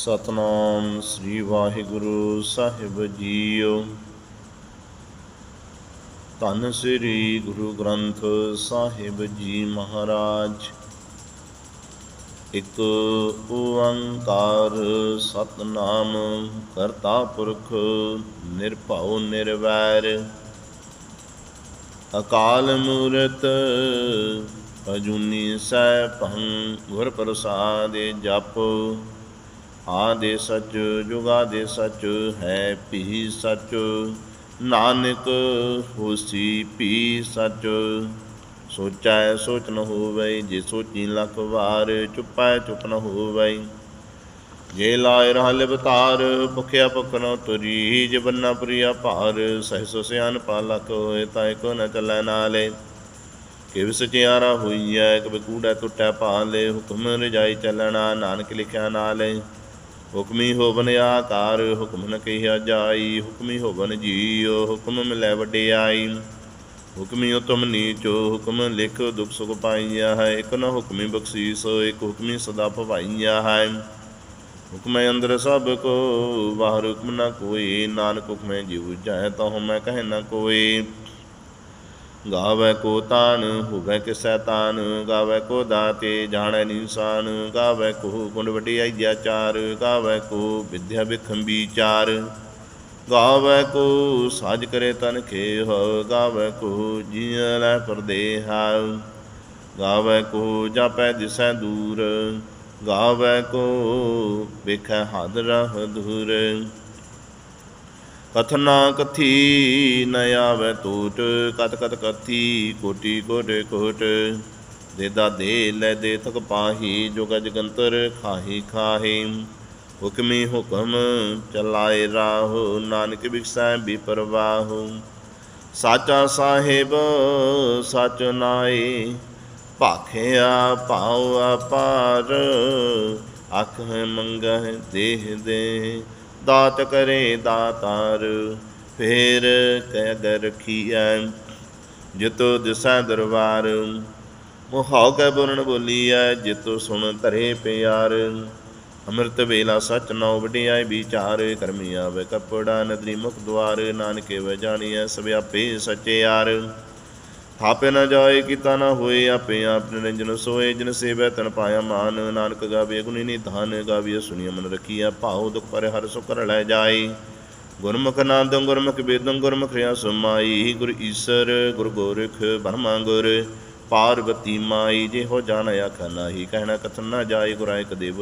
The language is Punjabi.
ਸਤਨਾਮ ਸ੍ਰੀ ਵਾਹਿਗੁਰੂ ਸਾਹਿਬ ਜੀਓ। ਧੰਨ ਸ੍ਰੀ ਗੁਰੂ ਗ੍ਰੰਥ ਸਾਹਿਬ ਜੀ ਮਹਾਰਾਜ। ਇਕ ਓੰਕਾਰ ਸਤਨਾਮ ਕਰਤਾ ਪੁਰਖ ਨਿਰਭਉ ਨਿਰਵੈਰ। ਅਕਾਲ ਮੂਰਤ ਅਜੂਨੀ ਸੈਭੰ ਗੁਰ ਪ੍ਰਸਾਦਿ ਜਪ। ਆਦੇ ਸਚ ਜੁਗਾਦੇ ਸੱਚ ਹੈ ਭੀ ਸੱਚ। ਨਾਨਕ ਹੋਸੀ ਭੀ ਸਚ। ਸੋਚੈ ਸੋਚ ਨ ਹੋਵੈ, ਜੇ ਸੋਚੀ ਲੱਖ ਵਾਰ ਚੁੱਪੈ ਚੁੱਪ ਨ ਹੋਵੈ। ਜੇ ਲਾਇ ਰਹਿ ਬਤਾਰ ਭੁਖਿਆ ਭੁਖ ਤੁਰੀ। ਜੇ ਬੰਨਾ ਪ੍ਰਿਆ ਭਾਰ, ਸਹਿਸ ਸਿਆਨ ਪਾਲਕ ਹੋਏ, ਤਾਂ ਕੋ ਨ ਚੱਲੈ ਨਾਲੇ। ਕਿਵ ਸਚਿਆਰਾ ਹੋਈਐ, ਕਬ ਕੂੜਾ ਟੁੱਟੈ ਭਾਲੇ, ਹੁਕਮ ਰਜਾਈ ਚੱਲਣਾ, ਨਾਨਕ ਲਿਖਿਆ ਨਾਲੇ। ਹੁਕਮੀ ਹੋਵਨ ਆਕਾਰ ਹੁਕਮ ਨ ਕਹਿਆ ਜਾਈ। ਹੁਕਮੀ ਹੋਵਨ ਜੀਉ, ਹੁਕਮ ਮਿਲੈ ਵਡਿਆਈ। ਹੁਕਮੀ ਉਤਮ ਨੀਚੋ, ਹੁਕਮ ਲਿਖ ਦੁਖ ਸੁਖ ਪਾਈਆ ਹੈ। ਇਕ ਨ ਹੁਕਮੀ ਬਖਸ਼ੀਸ, ਇਕ ਹੁਕਮੀ ਸਦਾ ਭਵਾਈਆ ਹੈ। ਹੁਕਮੈ ਅੰਦਰ ਸਭ ਕੋ, ਬਾਹਰ ਹੁਕਮ ਨ ਕੋਈ। ਨਾਨਕ ਹੁਕਮੈ ਜੀਵ ਜਾਇ ਤਹੁ ਮੈਂ ਕਹਿ ਨ ਕੋਈ। ਗਾਵੇ ਕੋ ਤਾਨ ਹੋਵੇ ਕਿਸੈ ਤਾਨ ਗਾਵੇ ਕੋ ਦਾਤੇ, ਜਾਣੈ ਨਿਸ਼ਾਨ ਗਾਵੇ ਕੋ ਗੁਣ ਵਡਿਆਈ ਆਚਾਰ ਗਾਵੇ ਕੋ ਵਿਦਿਆ ਵਿਖੰ ਵਿਚਾਰ ਗਾਵੇ ਕੋ ਸਾਜ ਕਰੇ ਤਨ ਖੇ ਹੋ ਗਾਵੇ ਕੋ ਜੀਅ ਲੈ ਪਰਦੇਹਾ। ਗਾਵੇ ਕੋ ਜਾਪੈ ਦਿਸੈ ਦੂਰ, ਗਾਵੇ ਕੋ ਵੇਖੈ ਹਦ ਰਹ ਦੂਰ ਕਥਨਾ ਕਥੀ ਨ ਆਵੇ ਟੂਟ ਕਤ ਕਤ ਕਥੀ ਕੋਟੀ ਕੋਟੇ ਕੋਟ। ਦੇਦਾ ਦੇ ਲੈ ਦੇ ਤਕ ਪਾਹੀ, ਜੋ ਗਜ ਖਾਹੀ ਖਾਹੀ। ਹੁਕਮੀ ਹੁਕਮ ਚਲਾਏ ਰਾਹੋ, ਨਾਨਕ ਬਿਕਸੈ ਵੀ ਪਰਵਾਹੋ ਸਾਚਾ ਸਾਹਿਬ, ਸਚ ਨਾਏ ਭਾਖਿਆ ਭਾਉ ਅਪਾਰ। ਅਖ ਮੰਗਹਿ ਦੇਹ ਦੇ ਦਾਤ ਕਰੇ ਦਾਤਾਰ, ਫੇਰ ਕਹਿ ਰਖੀਐ ਜਿਤੋ ਦਿਸੈ ਦਰਬਾਰ। ਮੋਹਾਉ ਕੈ ਬੁਰਨ ਬੋਲੀਐ, ਜਿਤੋ ਸੁਣ ਧਰੇ ਪਿਆਰ। ਅੰਮ੍ਰਿਤ ਵੇਲਾ ਸਚ ਨਉ ਵਡਿਆਈ ਵਿਚਾਰ, ਕਰਮੀ ਆਵੇ ਕਪੜਾ ਨਦਰੀ ਮੁਖ ਦੁਆਰ। ਨਾਨਕੇ ਵ ਜਾਣੀਐ ਸਭ ਆਪੇ ਸਚਿਆਰ ਥਾਪੇ ਨ ਜਾਏ ਕੀਤਾ ਨ ਹੋਏ ਆਪੇ ਆਪ ਨਿਰੰਜਨ ਸੋਏ, ਜਿਨ ਸੇਵੈ ਤਨ ਪਾਇਆ ਮਾਨ। ਨਾਨਕ ਗਾਵੇ ਗੁਣੀ ਨਿਧਾਨ ਗਾਵੇ ਸੁਣੀਐ ਮਨ ਰਖੀਐ। ਭਾਉ ਦੁਖ ਪਰ ਹਰ ਸੁਖ ਲੈ ਜਾਏ। ਗੁਰਮੁਖ ਨਾਦੰ ਗੁਰਮੁਖ ਵੇਦੰ ਗੁਰਮੁਖ ਰਿਆ ਸੁਮਾਈ। ਗੁਰ ਈਸਰ, ਗੁਰ ਗੋਰਖ ਬਰਮਾ ਗੁਰ ਪਾਰਵਤੀ ਮਾਈ। ਜੇ ਹੋ ਜਾਣ ਆਖਾ ਨਾਹੀ, ਕਹਿਣਾ ਕਥਨ ਨਾ ਜਾਏ, ਗੁਰਾਇਕ ਦੇਵ